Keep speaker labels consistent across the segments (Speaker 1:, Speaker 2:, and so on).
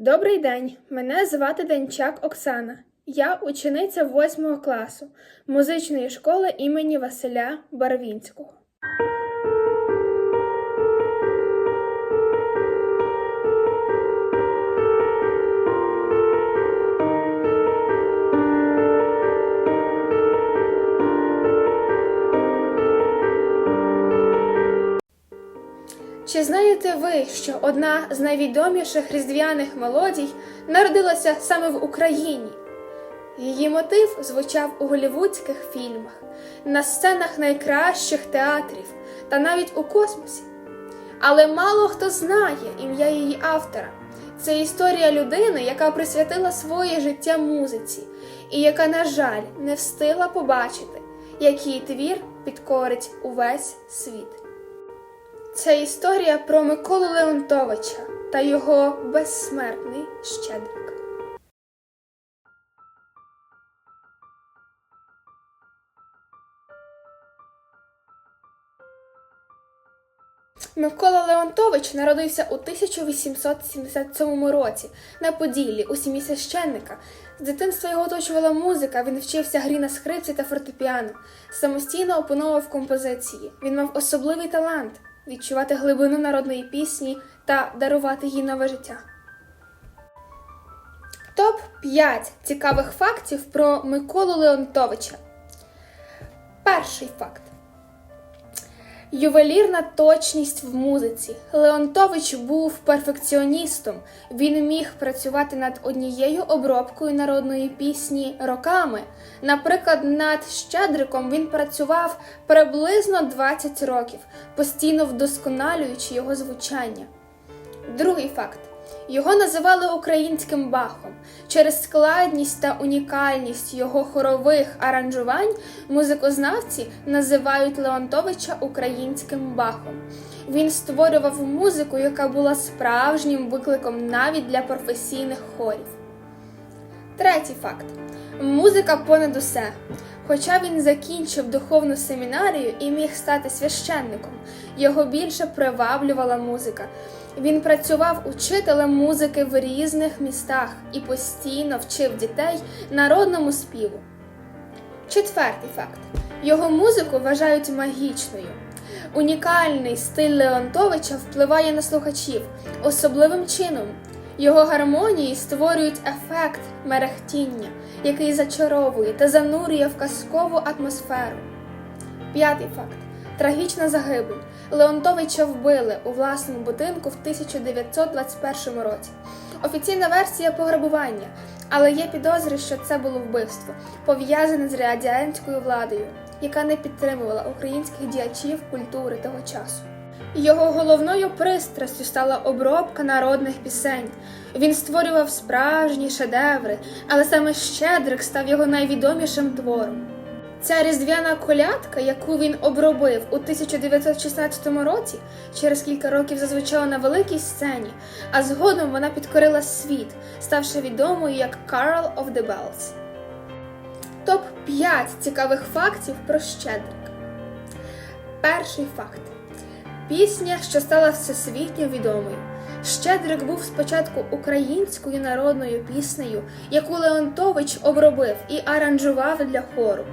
Speaker 1: Добрий день, мене звати Денчак Оксана. Я учениця 8 класу музичної школи імені Василя Барвінського. Чи знаєте ви, що одна з найвідоміших різдвяних мелодій народилася саме в Україні? Її мотив звучав у голівудських фільмах, на сценах найкращих театрів та навіть у космосі. Але мало хто знає ім'я її автора. Це історія людини, яка присвятила своє життя музиці, і яка, на жаль, не встигла побачити, як її твір підкорить увесь світ. Це історія про Миколу Леонтовича та його безсмертний щедрик. Микола Леонтович народився у 1877 році на Поділлі у сім'ї священника. З дитинства його оточувала музика, він вчився грі на скрипці та фортепіано, самостійно опановував композиції. Він мав особливий талант відчувати глибину народної пісні та дарувати їй нове життя. Топ 5 цікавих фактів про Миколу Леонтовича. Перший факт. Ювелірна точність в музиці. Леонтович був перфекціоністом. Він міг працювати над однією обробкою народної пісні роками. Наприклад, над Щедриком він працював приблизно 20 років, постійно вдосконалюючи його звучання. Другий факт. Його називали українським бахом. Через складність та унікальність його хорових аранжувань музикознавці називають Леонтовича українським бахом. Він створював музику, яка була справжнім викликом навіть для професійних хорів. Третій факт: музика понад усе. Хоча він закінчив духовну семінарію і міг стати священником, його більше приваблювала музика. Він працював учителем музики в різних містах і постійно вчив дітей народному співу. Четвертий факт: його музику вважають магічною. Унікальний стиль Леонтовича впливає на слухачів особливим чином. Його гармонії створюють ефект мерехтіння, який зачаровує та занурює в казкову атмосферу. П'ятий факт трагічна загибель. Леонтовича вбили у власному будинку в 1921 році. Офіційна версія пограбування, але є підозри, що це було вбивство, пов'язане з радянською владою, яка не підтримувала українських діячів культури того часу. Його головною пристрастю стала обробка народних пісень. Він створював справжні шедеври, але саме Щедрик став його найвідомішим твором. Ця різдвяна колядка, яку він обробив у 1916 році, через кілька років зазвучала на великій сцені, а згодом вона підкорила світ, ставши відомою як Carol of the Bells. Топ 5 цікавих фактів про Щедрик. Перший факт. Пісня, що стала всесвітньо відомою. Щедрик був спочатку українською народною піснею, яку Леонтович обробив і аранжував для хору.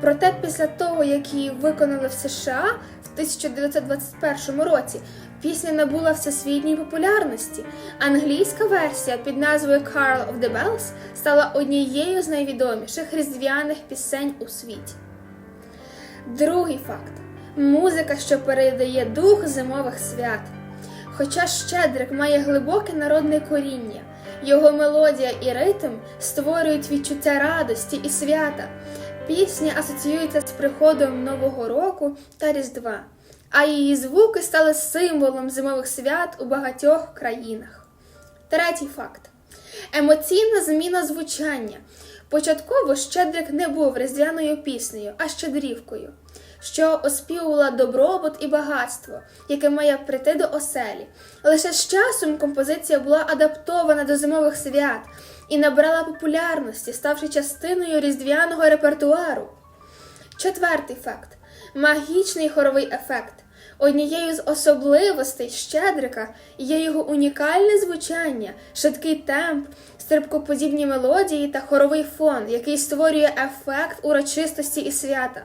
Speaker 1: Проте після того, як її виконали в США в 1921 році, пісня набула всесвітньої популярності. Англійська версія під назвою Carol of the Bells стала однією з найвідоміших різдвяних пісень у світі. Другий факт музика, що передає дух зимових свят. Хоча Щедрик має глибоке народне коріння, його мелодія і ритм створюють відчуття радості і свята. Пісня асоціюється з приходом Нового року та Різдва, а її звуки стали символом зимових свят у багатьох країнах. Третій факт емоційна зміна звучання. Початково Щедрик не був різдвяною піснею, а щедрівкою що оспівувала добробут і багатство, яке має прийти до оселі. Лише з часом композиція була адаптована до зимових свят і набрала популярності, ставши частиною різдвяного репертуару. Четвертий факт магічний хоровий ефект. Однією з особливостей Щедрика є його унікальне звучання, швидкий темп, стрибкоподібні мелодії та хоровий фон, який створює ефект урочистості і свята.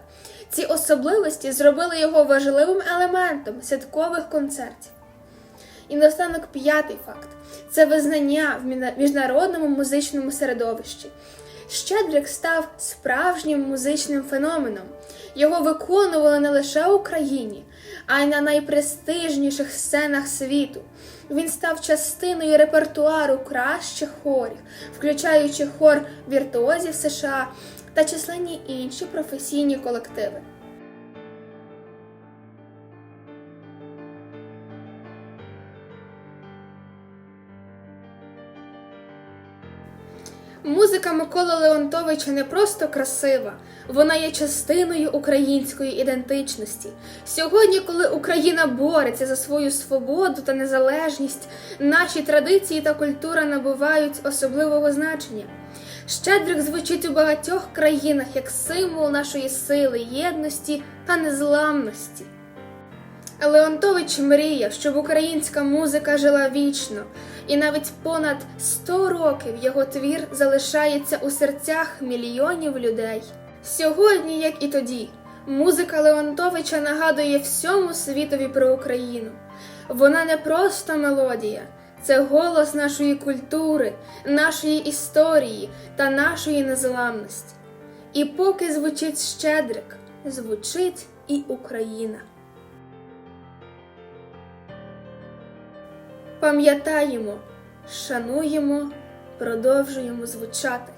Speaker 1: Ці особливості зробили його важливим елементом святкових концертів. І наостанок п'ятий факт це визнання в міжнародному музичному середовищі. Щедрик став справжнім музичним феноменом. Його виконували не лише в Україні, а й на найпрестижніших сценах світу. Він став частиною репертуару кращих хорів, включаючи хор віртуозів США та численні інші професійні колективи. Музика Миколи Леонтовича не просто красива, вона є частиною української ідентичності. Сьогодні, коли Україна бореться за свою свободу та незалежність, наші традиції та культура набувають особливого значення. Щедрик звучить у багатьох країнах як символ нашої сили, єдності та незламності. Леонтович мріяв, щоб українська музика жила вічно, і навіть понад 100 років його твір залишається у серцях мільйонів людей. Сьогодні, як і тоді, музика Леонтовича нагадує всьому світові про Україну. Вона не просто мелодія, це голос нашої культури, нашої історії та нашої незламності. І поки звучить щедрик, звучить і Україна. Пам'ятаємо, шануємо, продовжуємо звучати.